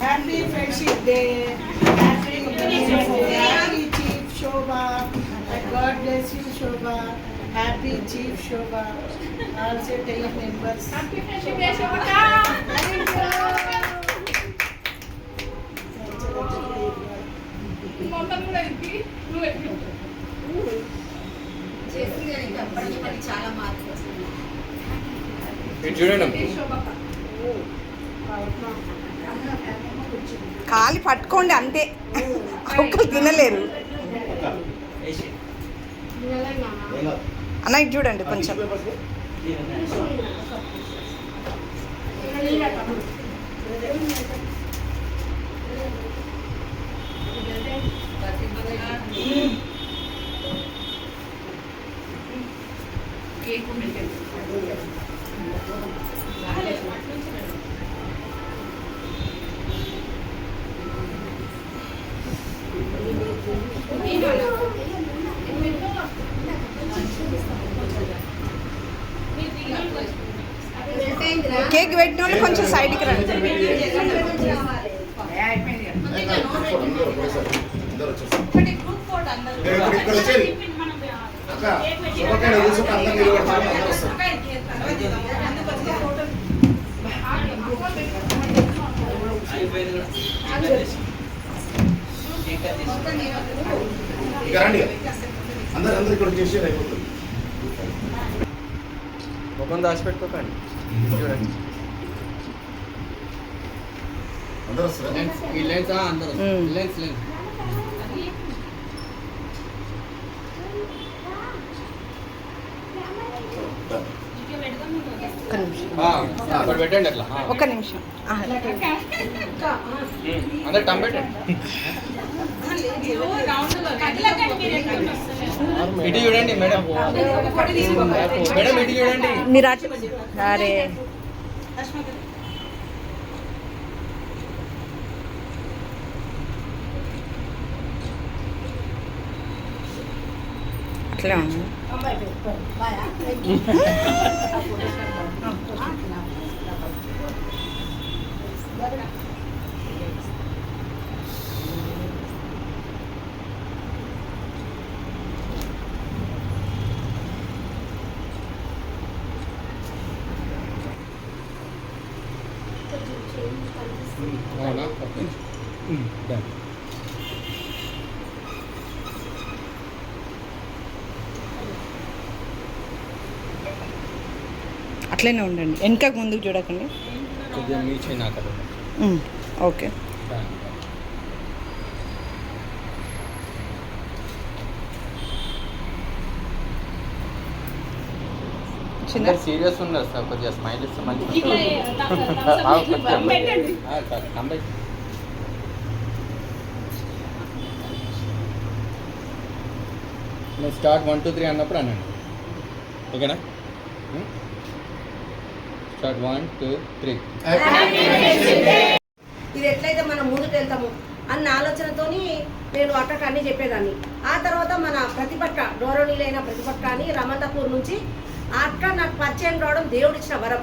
Happy Friendship Day! Chief Shobha. Also your members. Happy Friendship Day, Shobha. కాలి పట్టుకోండి అంతే ఒక్కరు తినలేరు అన్న ఇది చూడండి కొంచెం. కేక్ పెట్టిన వాళ్ళు కొంచెం సైడ్కి రండి. అందరూ అందరు అందరు ఇక్కడ చేసేది అయిపోతుంది ముఖం దాచిపెట్టుకోకండి. చూడండి. అందరూ వస్తారు? ఈ లెన్స్ అందరూ మ్మ్. లెన్స్ లెన్స్ ఒక్క నిమిషం. అక్కడ పెట్టండి అట్లా. ఆ. ఒక్క నిమిషం. ఆ, మ్మ్. అందరు టమ్ పెట్టండి ఇటు చూడండి మేడం మేడం ఇటు చూడండి మీరు అటు అరే అట్లే ఉంది అవునా? ఓకే డన్ అట్లనే ఉండండి. వెనకకు ముందుకు చూడకండి. ఓకే. అందరు సీరియస్ ఉన్నారు సార్ కొద్దిగా స్మైల్ ఇస్తే కంబై నేను స్టార్ట్ వన్ టూ త్రీ అన్నప్పుడు అనండి ఓకేనా? స్టార్ట్ వన్ టూ త్రీ ఇది ఎట్లయితే మనం ముందుకు వెళ్తాము అన్న ఆలోచనతోని నేను అక్కడికి అన్ని చెప్పేదాన్ని. ఆ తర్వాత మన ప్రతిపక్ష గౌరవనీయులైన ప్రతిపక్ష అని రమంతపూర్ నుంచి అట్లా నాకు పరిచయం రావడం దేవుడిచ్చిన వరం.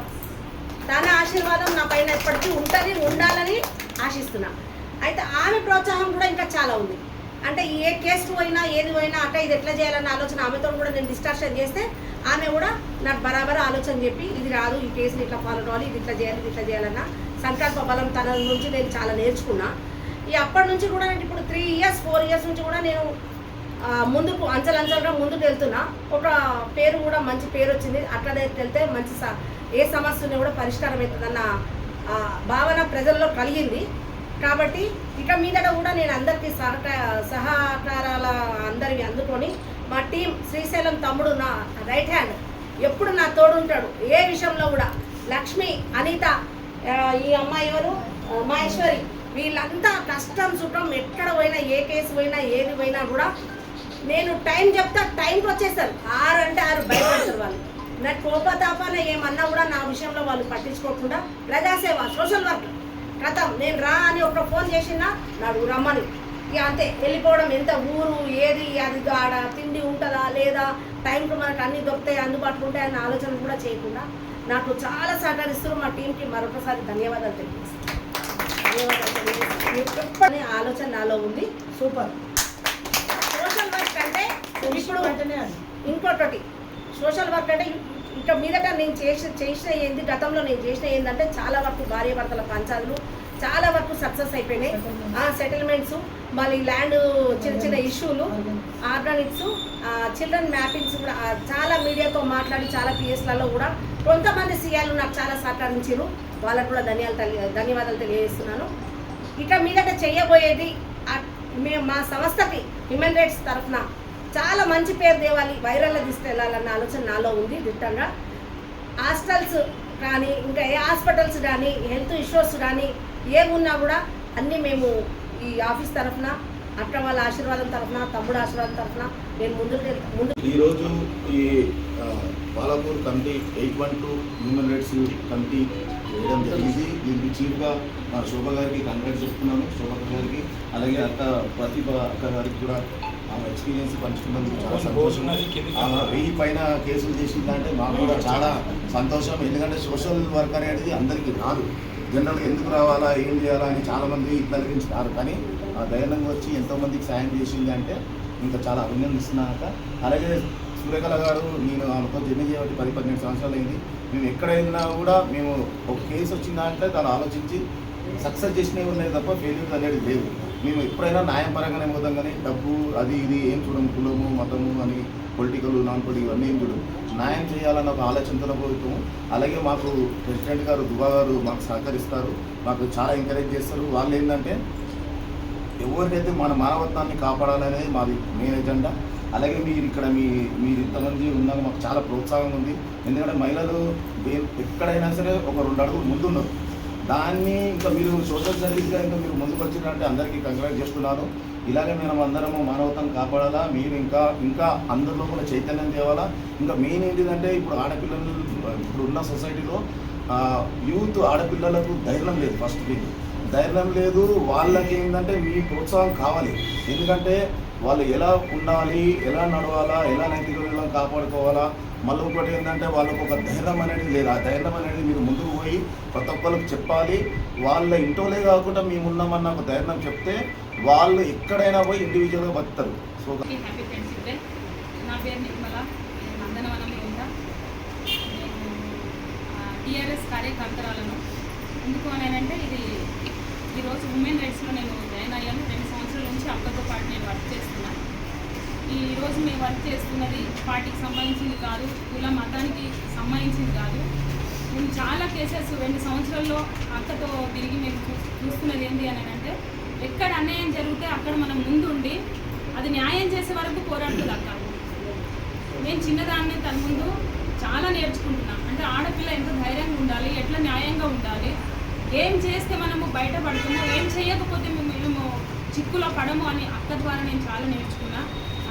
తన ఆశీర్వాదం నా పైన ఎప్పటికీ ఉంటుంది ఉండాలని ఆశిస్తున్నా. అయితే ఆమె ప్రోత్సాహం కూడా ఇంకా చాలా ఉంది. అంటే ఏ కేసు పోయినా ఏది పోయినా అట్ట ఇది ఎట్లా చేయాలన్న ఆలోచన ఆమెతో కూడా నేను డిస్కషన్ చేస్తే ఆమె కూడా నాకు బరాబర్ ఆలోచన చెప్పి ఇది రాదు ఈ కేసుని ఇట్లా ఫాలో కావాలి ఇది ఇట్లా చేయాలి ఇది ఇట్లా చేయాలన్న సంకల్ప బలం తన నుంచి నేను చాలా నేర్చుకున్నా. ఈ అప్పటి నుంచి కూడా నేను ఇప్పుడు త్రీ ఇయర్స్ ఫోర్ ఇయర్స్ నుంచి కూడా నేను ముందుకు అంచెలంచెలుగా ముందుకు వెళ్తున్నా. ఒక పేరు కూడా మంచి పేరు వచ్చింది. అట్లనే వెళ్తే మంచి స- ఏ సమస్యని కూడా పరిష్కారం అవుతుందన్న భావన ప్రజల్లో కలిగింది. కాబట్టి ఇక మీదట కూడా నేను అందరికీ సహక సహకారాల అందరివి అందుకొని మా టీం శ్రీశైలం తమ్ముడు నా రైట్ హ్యాండ్ ఎప్పుడు నా తోడుంటాడు ఏ విషయంలో కూడా లక్ష్మి అనిత ఈ అమ్మాయి ఎవరు? మహేశ్వరి. వీళ్ళంతా కష్టం సుఖం ఎక్కడ పోయినా ఏ కేసు పోయినా ఏది పోయినా కూడా నేను టైం చెప్తా టైంకి వచ్చేస్తారు. ఆరు అంటే ఆరు బయటపడతారు వాళ్ళు. నా కోపతాపాన ఏమన్నా కూడా నా విషయంలో వాళ్ళు పట్టించుకోకుండా ప్రజాసేవ సోషల్ వర్క్. కథం నేను రా అని ఒక ఫోన్ చేసినా నాడు రమ్మని. ఇక అంతే వెళ్ళిపోవడం ఎంత ఊరు ఏది అది ఆడ తిండి ఉంటుందా లేదా టైంకి మనకు అన్ని దొరుకుతాయి అందుబాటులో ఉంటాయి అన్న ఆలోచన కూడా చేయకుండా నాకు చాలా సహకరిస్తూ మా టీంకి మరొకసారి ధన్యవాదాలు తెలియజేస్తాను. ధన్యవాదాలు తెలియజేస్తాను. ఆలోచన నాలో ఉంది. సూపర్. ఇప్పుడు ఇంకొకటి సోషల్ వర్క్ అంటే ఇక మీదట నేను చేసిన చేసిన ఏంది గతంలో నేను చేసిన ఏంటంటే చాలా వరకు భార్య భర్తల పంచాలు చాలా వరకు సక్సెస్ అయిపోయినాయి. ఆ సెటిల్మెంట్స్ మళ్ళీ ల్యాండ్ చిన్న చిన్న ఇష్యూలు ఆర్గానిక్స్ చిల్డ్రన్ మ్యాపింగ్స్ కూడా చాలా మీడియాతో మాట్లాడి చాలా పిఎస్లలో కూడా కొంతమంది సీఎలు నాకు చాలా సహకరించారు. వాళ్ళకు కూడా ధన్యాలు ధన్యవాదాలు తెలియజేస్తున్నాను. ఇక మీదట చేయబోయేది మేము మా సంస్థకి హ్యూమన్ రైట్స్ తరఫున చాలా మంచి పేరు తేవాలి వైరల్లో తీసుకెళ్ళాలన్న ఆలోచన నాలో ఉంది దిట్టంగా హాస్టల్స్ కానీ ఇంకా ఏ హాస్పిటల్స్ కానీ హెల్త్ ఇష్యూస్ కానీ ఏమున్నా కూడా అన్నీ మేము ఈ ఆఫీస్ తరఫున అక్క వాళ్ళ ఆశీర్వాదం తరఫున తమ్ముడు ఆశీర్వాదం తరఫున నేను ముందుకు ముందు ఈరోజు ఈ Balapur committee eight one two human rights committee వేయడం జరిగింది. దీనికి చీఫ్గా మా శోభ గారికి కంగ్రాట్స్ చెప్తున్నాను. శోభ గారికి అలాగే అక్క ప్రతిభ అక్క గారికి కూడా ఆమె ఎక్స్పీరియన్స్ పంచుకున్నందుకు చాలా సంతోషం. ఆమె వెయ్యి పైన కేసులు చేసిందంటే మాకు కూడా చాలా సంతోషం. ఎందుకంటే సోషల్ వర్క్ అనేది అందరికీ రాదు. జనరల్గా ఎందుకు రావాలా ఏం చేయాలా అని చాలామంది కలిగించి రారు కానీ ఆ ధైర్యంగా వచ్చి ఎంతోమందికి సాయం చేసింది అంటే ఇంకా చాలా అభినందిస్తున్నాక అలాగే సూర్యకళ గారు నేను ఆమెతో జర్నీ చేయబట్టి పది పన్నెండు సంవత్సరాలు అయింది. మేము ఎక్కడైనా కూడా మేము ఒక కేసు వచ్చిందంటే దాన్ని ఆలోచించి సక్సెస్ చేసినవి ఉన్నాయి తప్ప ఫెయిల్యూర్ అనేది లేదు. మేము ఎప్పుడైనా న్యాయం పరంగానే పోతాం కానీ డబ్బు అది ఇది ఏం చూడము కులము మతము అని పొలిటికల్ నాన్ పొలిటికల్ ఇవన్నీ ఏం చూడము. న్యాయం చేయాలన్న ఒక ఆలోచనతో పోతాము. అలాగే మాకు ప్రెసిడెంట్ గారు దుబా గారు మాకు సహకరిస్తారు. మాకు చాలా ఎంకరేజ్ చేస్తారు. వాళ్ళు ఏంటంటే ఎవరికైతే మన మానవత్వాన్ని కాపాడాలనేది మాది మెయిన్ ఎజెండా అలాగే మీరు ఇక్కడ మీ మీరు ఇంతమంది ఉన్నాక మాకు చాలా ప్రోత్సాహం ఉంది. ఎందుకంటే మహిళలు ఎక్కడైనా సరే ఒక రెండు అడుగులు ముందున్నారు. దాన్ని ఇంకా మీరు సోషల్ సర్వీస్గా ఇంకా మీరు ముందుకొచ్చినట్టు అందరికీ కంగ్రాట్ చేస్తున్నాను. ఇలాగే మేము అందరము మానవతను కాపాడాలా మీరు ఇంకా ఇంకా అందరిలో కూడా చైతన్యం తేవాలా. ఇంకా మెయిన్ ఏంటిదంటే ఇప్పుడు ఆడపిల్లలు ఇప్పుడు ఉన్న సొసైటీలో యూత్ ఆడపిల్లలకు ధైర్యం లేదు ఫస్ట్ థింగ్ ధైర్యం లేదు వాళ్ళకి ఏంటంటే మీ ప్రోత్సాహం కావాలి. ఎందుకంటే వాళ్ళు ఎలా ఉండాలి ఎలా నడవాలా ఎలా నైతిక విలువలను కాపాడుకోవాలా మళ్ళీ ఒకటి ఏంటంటే వాళ్ళకు ఒక ధైర్యం అనేది లేదు. ఆ ధైర్యం అనేది మీరు ముందుకు పోయి ప్రతి ఒక్కరికి చెప్పాలి. వాళ్ళ ఇంట్లోనే కాకుండా మేము ఉన్నామన్న ఒక ధైర్యం చెప్తే వాళ్ళు ఎక్కడైనా పోయి ఇండివిజువల్గా బతుకుతారు. సో నా పేరు నిర్మల. టీఆర్ఎస్ కార్యకర్తరాలను. ఎందుకు అని అంటే ఇది ఈరోజు ఉమెన్ రైట్స్లో నేను జాయిన్ అయ్యాను. రెండు సంవత్సరాల నుంచి అక్కతో పాటు నేను వర్క్ చేస్తున్నా ఈరోజు మేము వర్క్ చేస్తున్నది పార్టీకి సంబంధించింది కాదు కుల మతానికి సంబంధించింది కాదు. మేము చాలా కేసెస్ రెండు సంవత్సరాల్లో అక్కతో తిరిగి మేము చూస్తున్నది ఏంటి అని అంటే ఎక్కడ అన్యాయం జరిగితే అక్కడ మనం ముందుండి అది న్యాయం చేసే వరకు పోరాడుతుంది అక్క. నేను చిన్నదాన్ని తన ముందు చాలా నేర్చుకుంటున్నాను అంటే ఆడపిల్ల ఎంత ధైర్యంగా ఉండాలి ఎట్లా న్యాయంగా ఉండాలి ఏం చేస్తే మనము బయటపడుతున్నాం ఏం చేయకపోతే మేము మేము చిక్కులో పడము అని అక్క ద్వారా నేను చాలా నేర్చుకున్నా.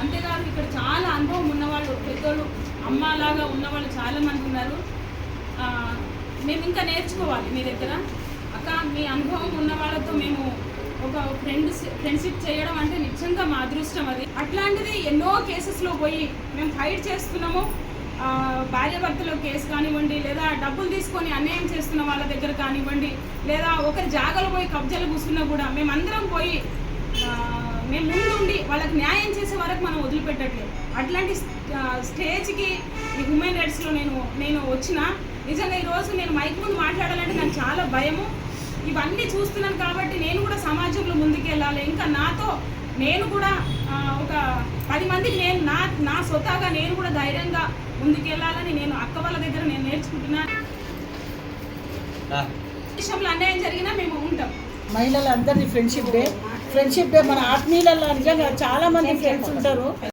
అంతేకాదు ఇక్కడ చాలా అనుభవం ఉన్నవాళ్ళు పెద్దోళ్ళు అమ్మలాగా ఉన్నవాళ్ళు చాలా మంది ఉన్నారు మేము ఇంకా నేర్చుకోవాలి మీ దగ్గర. అక్క మీ అనుభవం ఉన్న వాళ్ళతో మేము ఒక ఫ్రెండ్స్ ఫ్రెండ్షిప్ చేయడం అంటే నిజంగా మా అదృష్టం అది. అట్లాంటిది ఎన్నో కేసెస్లో పోయి మేము ఫైట్ చేస్తున్నాము. భార్యాభర్తలో కేసు కానివ్వండి లేదా డబ్బులు తీసుకొని అన్యాయం చేస్తున్న వాళ్ళ దగ్గర కానివ్వండి లేదా ఒకరి జాగాలో పోయి కబ్జాలు కూసుకున్నా కూడా మేమందరం పోయి మేము ముందుండి వాళ్ళకి న్యాయం చేసే వరకు మనం వదిలిపెట్టట్లేదు. అట్లాంటి స్టేజ్కి ఈ హ్యూమన్ రైట్స్లో నేను నేను వచ్చిన నిజంగా ఈరోజు నేను మైక్ ముందు మాట్లాడాలంటే నాకు చాలా భయము. ఇవన్నీ చూస్తున్నాను కాబట్టి నేను కూడా సమాజంలో ముందుకెళ్ళాలి. ఇంకా నాతో నేను కూడా ఒక పది మందికి నేను నా నా స్వతహాగా నేను కూడా ధైర్యంగా ముందుకెళ్ళాలని నేను అక్క వాళ్ళ దగ్గర నేను నేర్చుకుంటున్నా. విషయంలో అన్యాయం జరిగినా మేము ఉంటాం. మహిళలందరినీ ఫ్రెండ్షిప్ డే ఫ్రెండ్షిప్ డే మన ఆత్మీయులలో నిజంగా చాలా మంది ఫ్రెండ్స్ ఉంటారు.